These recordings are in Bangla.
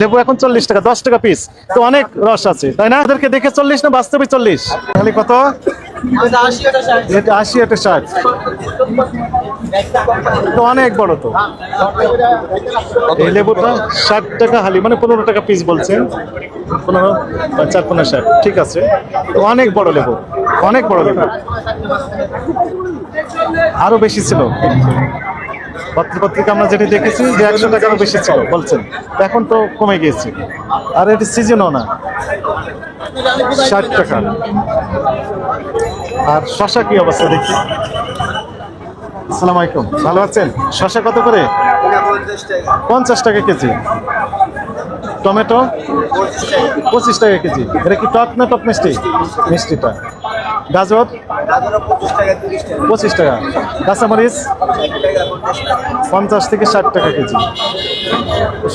লেবু এখন চল্লিশ টাকা, দশ টাকা পিস তো অনেক রস আছে, তাই না? ওদেরকে দেখে চল্লিশ না বাস্তবে চল্লিশ? তাহলে কত? আশি এটা ষাট। তো অনেক বড় তো। এই লেবুটা ষাট টাকা হালি মানে পনেরো টাকা পিস বলছেন। পনেরো, চার পনেরো ষাট, ঠিক আছে। অনেক বড় লেবু, অনেক বড় লেবু। আরও বেশি ছিল। পত্র পত্রিকা আমরা যেটা দেখেছি যে একশো টাকারও বেশি ছিল, বলছেন। এখন তো কমে গিয়েছে। আর এটি সিজনও না। ষাট টাকা। আর শশা কি অবস্থা দেখি। আসসালামু আলাইকুম ভালো আছেন? শশা কত করে? পঞ্চাশ টাকা কেজি। টমেটো? পঁচিশ টাকা কেজি। এটা কি টক না টক মিষ্টি? মিষ্টিটা। গাজর পঁচিশ টাকা কাঁচামরিচ? পঞ্চাশ থেকে ষাট টাকা কেজি।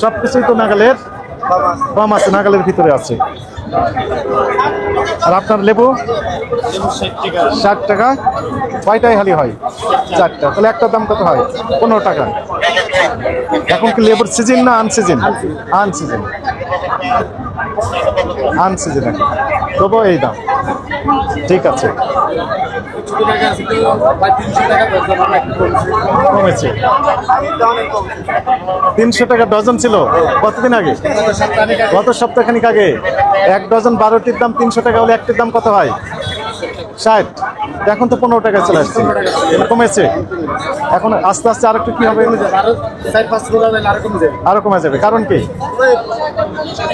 সব কিছুই তো নাগালের কম আছে নাগালের ভিতরে আছে। আর আপনার লেবু? ষাট টাকা। কয়টাই হালি হয়? চারটা। তাহলে একটা দাম কত হয়? পনেরো টাকা। এখন কি লেবুর সিজন না আনসিজন আনসিজন আনসিজন এখন। তবু এই দাম। ঠিক আছে। কমেছে। তিনশো টাকা ডজন ছিল। কতদিন আগে? গত সপ্তাহখানিক আগে। এক ডজন বারোটির দাম তিনশো টাকা হলে একটির দাম কত হয়? ষাট। এখন তো পনেরো টাকা চলে আসছে। কমেছে। এখন আস্তে আস্তে আর একটু কি হবে? আরও কমে যাবে। কারণ কি?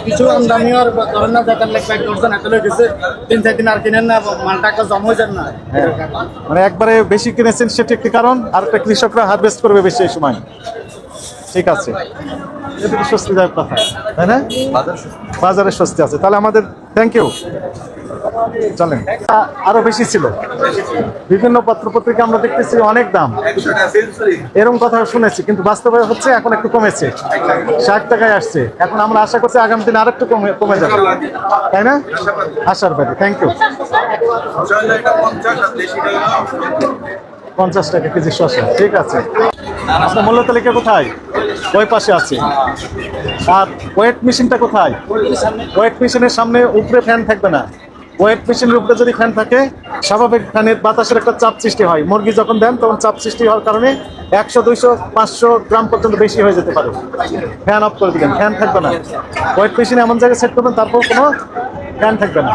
কিছু আমদানি আর ধরেন না প্যাক করছেন এত গেছে, তিন, চার দিন আর কিনেন না, মালটা জমা হয়ে যান না। মানে একবারে বেশি কিনেছেন সেটি একটি কারণ? আর একটা কৃষকরা হারভেস্ট করবে বেশি এই সময়। ঠিক আছে। স্বস্তিদায়ক কথা, তাই না? বাজারে স্বস্তি আছে। তাহলে আমাদের থ্যাংক ইউ চলেন। আরও বেশি ছিল। বিভিন্ন পত্র পত্রিকা আমরা দেখতেছি অনেক দাম। এরকম কথা শুনেছি, কিন্তু বাস্তবে হচ্ছে এখন একটু কমেছে। ষাট টাকায় আসছে। এখন আমরা আশা করছি আগামী দিনে আরেকটু কমে কমে যাবে। তাই না? আশার বাইরে থ্যাংক ইউ পঞ্চাশ টাকা কেজি শসা। ঠিক আছে। আপনার মূল্য তালিকা কোথায়? ওই পাশে আছে। আর ওয়েট মেশিনটা কোথায়? ওয়েট মেশিনের সামনে উপরে ফ্যান থাকবে না। ওয়েট মেশিনের উপরে যদি ফ্যান থাকে, স্বাভাবিক ফ্যানের বাতাসের একটা চাপ সৃষ্টি হয়। মুরগি যখন দেন, তখন চাপ সৃষ্টি হওয়ার কারণে একশো, দুইশো, পাঁচশো গ্রাম পর্যন্ত বেশি হয়ে যেতে পারে। ফ্যান অফ করে দিবেন ফ্যান থাকবে না। ওয়েট মেশিন এমন জায়গায় সেট করবেন, তারপর কোনো ফ্যান থাকবে না।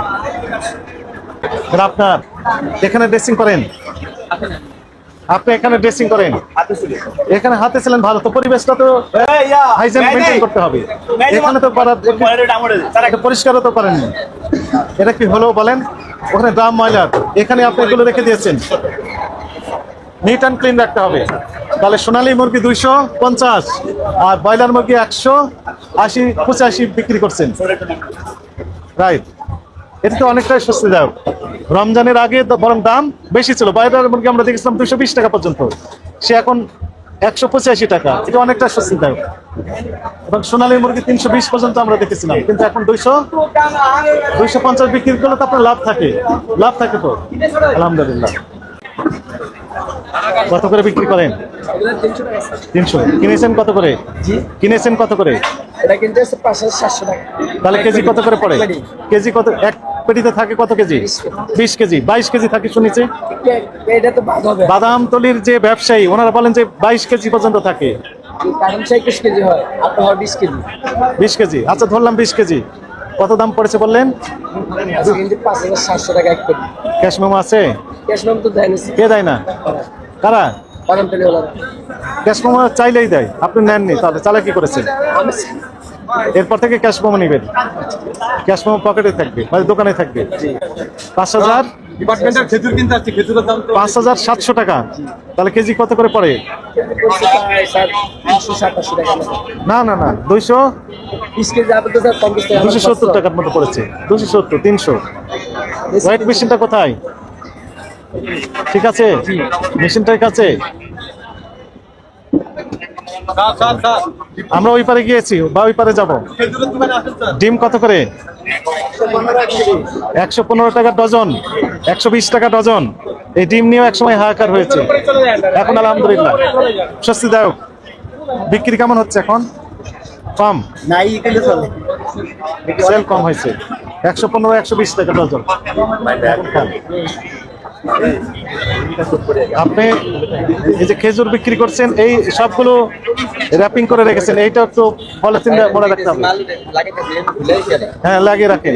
আপনার। এখানে ড্রেসিং করেন। আপনি এখানে ড্রেসিং করেন। এখানে হাতে ছিলেন ভালো তো পরিবেশটা তো হাইজেন মেনটেন করতে হবে। এখানে তো এটা পরিষ্কারও তো করেননি। এটা কি হলো বলেন? ওখানে ড্রাম ময়লা এখানে আপনি এগুলো রেখে দিয়েছেন। নিট অ্যান্ড ক্লিন রাখতে হবে। তাহলে সোনালী মুরগি দুইশো পঞ্চাশ আর ব্রয়লার মুরগি একশো আশি পঁচাশি বিক্রি করছেন। রাইট এটা তো অনেকটাই স্বস্তিদায়ক। রমজানের আগে বরং দাম বেশি ছিল। ব্রয়লার মুরগি আমরা দেখেছিলাম দুইশো বিশ টাকা পর্যন্ত। সে এখন একশো পঁচাশি টাকা। এটা অনেকটা স্বস্তিদায়ক। এবং সোনালী মুরগি তিনশো বিশ পর্যন্ত আমরা দেখেছিলাম। কিন্তু এখন দুইশো দুইশো পঞ্চাশ বিক্রি করলে তো আপনার লাভ থাকে। লাভ থাকে তো? আলহামদুলিল্লাহ। কত করে বিক্রি করেন? তিনশো। কিনেছেন কত করে? কিনেছেন কত করে? এটা কিন্তু হচ্ছে পাঁচশো সাতশো টাকা। তাহলে কেজি কত করে পড়ে? কেজি কত এক পেটিতে থাকে কত কেজি? বিশ কেজি। বাইশ কেজি থাকে শুনেছি। এটা তো বাদ হবে। বাদাম তলির যে ব্যবসায়ী ওনারা বলেন যে বাইশ কেজি পর্যন্ত থাকে। কেজি হয় বিশ কেজি। বিশ কেজি আচ্ছা ধরলাম বিশ কেজি। কত দাম পড়েছে বললেন? পাঁচ হাজার সাতশো টাকা এক কোটি ক্যাশ মেমো আছে? তো কে দেয় না? কারা? বাদাম তেলে হলো ক্যাশ মেমো চাইলেই দেয় আপনি নেননি তাহলে চালা কি করেছেন এরপর থেকে ক্যাশ মেমো নেবেন। ক্যাশ মেমো পকেটে থাকবে মানে দোকানে থাকবে। পাঁচ হাজার ডিপার্টমেন্টের খেজুর কিনতে আসছে খেজুরের দাম পাঁচ হাজার সাতশো টাকা। তাহলে কেজি কত করে পড়ে? টাকা না না না দুইশো দুশো সত্তর টাকার মতো পড়েছে। দুশো সত্তর তিনশো। ওয়েট মেশিনটা কোথায়? ঠিক আছে? মেশিনটার কাছে? আমরা ওই পারে গিয়েছি বা ওই পারে যাব। ডিম কত করে? একশো পনেরো টাকা ডজন একশো বিশ টাকা ডজন। এই ডিম নিয়েও একসময় হাহাকার হয়েছে। এখন আলহামদুলিল্লাহ। স্বস্তিদায়ক। বিক্রি কেমন হচ্ছে এখন? কম? নাই এখানে সেল কম হয়েছে। একশো পনেরো একশো বিশ টাকা ডজন। আপনি এই যে খেজুর বিক্রি করছেন, এই সবগুলো র্যাপিং করে রেখেছেন, এইটা একটু পলিথিন মনে রাখতে হবে। হ্যাঁ লাগিয়ে রাখেন।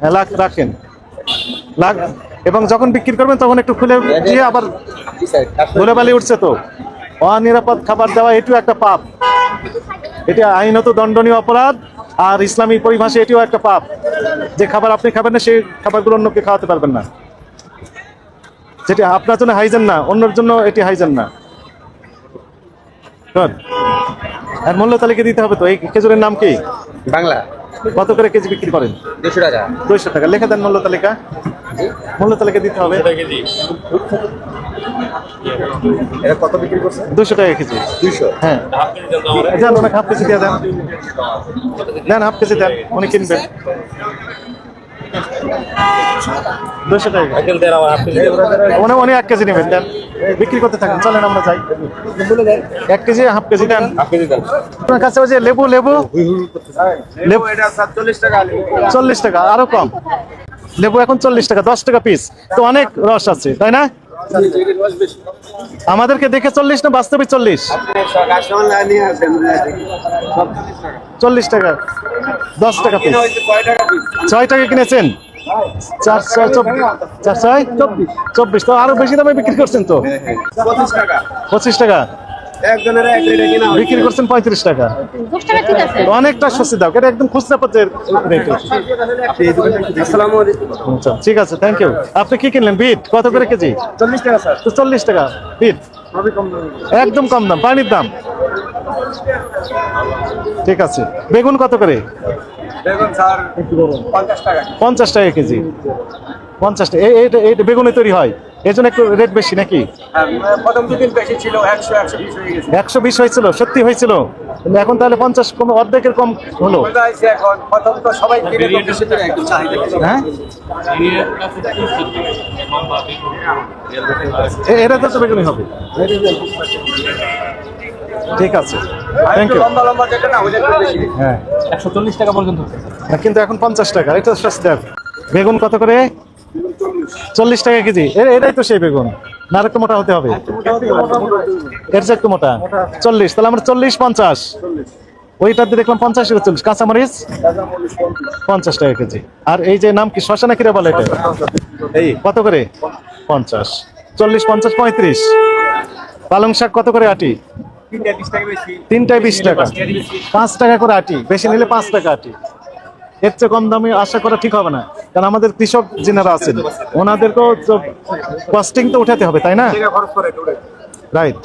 হ্যাঁ রাখেন। লাগ এবং যখন বিক্রি করবেন, তখন একটু খুলে দিয়ে আবার ধুলেবালি উঠছে তো। অনিরাপদ খাবার দেওয়া, এটিও একটা পাপ। এটি আইনত দণ্ডনীয় অপরাধ, আর ইসলামী পরিভাষায় এটিও একটা পাপ। যে খাবার আপনি খাবেন না, সেই খাবারগুলো অন্যকে খাওয়াতে পারবেন না। যেটি আপনার জন্য হাইজেন না অন্যের জন্য এটি হাইজেন না। আর মূল্য তালিকা দিতে হবে তো এই খেজুরের নাম কি? বাংলা। কত করে কেজি বিক্রি করেন? দুশো টাকা। দুইশো টাকা। লিখে দেন মূল্য তালিকা। মূল্য তালিকা দিতে হবে। এটা কত বিক্রি করছে? দুশো টাকা কেজি। হ্যাঁ। দেন ওনাকে হাফ কেজি দিয়ে দেন। দেন হাফ কেজি দেন। উনি কিনবেন। টাকা। কেজি নেবেন, দেন। বিক্রি করতে থাকেন, চলেন আমরা যাই। এক কেজি, হাফ কেজি দেন। আপনার কাছে ওই লেবু লেবু? চল্লিশ টাকা, আরও কম। লেবু এখন চল্লিশ টাকা, দশ টাকা পিস তো অনেক রস আছে, তাই না? আমাদেরকে দেখে চল্লিশ না বাস্তবে চল্লিশ? চল্লিশ টাকা। দশ টাকা ছয় টাকা কিনেছেন? চব্বিশ। তো আরও বেশি দামে বিক্রি করছেন তো? পঁচিশ টাকা। বিক্রি করছেন পঁয়ত্রিশ টাকা। দশ টাকা ঠিক আছে। তো অনেকটা দাও এটা একদম খুচরা রেট। আচ্ছা, ঠিক আছে থ্যাংক ইউ আপনি কি কিনলেন? বিট কত করে কেজি? চল্লিশ টাকা স্যার। তো চল্লিশ টাকা বিট? একদম কম দাম পানির দাম। ঠিক আছে বেগুন কত করে? পঞ্চাশ টাকা কেজি। পঞ্চাশ টাকা এই- এইটা এইটা বেগুনে তৈরি হয়? এই জন্য একটু রেট বেশি নাকি? প্রথম দুদিন বেশি ছিল একশো একশো বিশ হয়ে গেছে। একশো বিশ হয়েছিল সত্যি হয়েছিল? কিন্তু এখন তাহলে পঞ্চাশ কম অর্ধেকের কম হলো। এখন প্রথম তো সবাই। হ্যাঁ? এটা তো বেগুনি হবে। ঠিক আছে। আর থ্যাংক ইউ লম্বা লম্বা যেটা না ওটা বেশি। হ্যাঁ। একশো চল্লিশ টাকা পর্যন্ত না, কিন্তু এখন পঞ্চাশ টাকা এটা সস্তা। বেগুন কত করে? চল্লিশ টাকা কেজি। এটাই তো সেই বেগুন। না আর একটু মোটা হতে হবে। এর চেয়ে একটু মোটা। চল্লিশ তাহলে আমরা চল্লিশ পঞ্চাশ। ওইটাতে দেখলাম পঞ্চাশ করে চল্লিশ। কাঁচামরিচ? পঞ্চাশ টাকা কেজি। আর এই যে নাম কি? শ্মশানা কিরা বলে এটা? এই। কত করে? পঞ্চাশ। চল্লিশ পঞ্চাশ পঁয়ত্রিশ। পালং শাক কত করে আটি? তিনটায় বিশ টাকা। পাঁচ টাকা করে আটি। বেশি নিলে পাঁচ টাকা আটি। এর চেয়ে কম দামে আশা করা ঠিক হবে না। কারণ আমাদের কৃষক যিনারা আছেন ওনাদেরকেও কস্টিং তো উঠাতে হবে তাই না? রাইট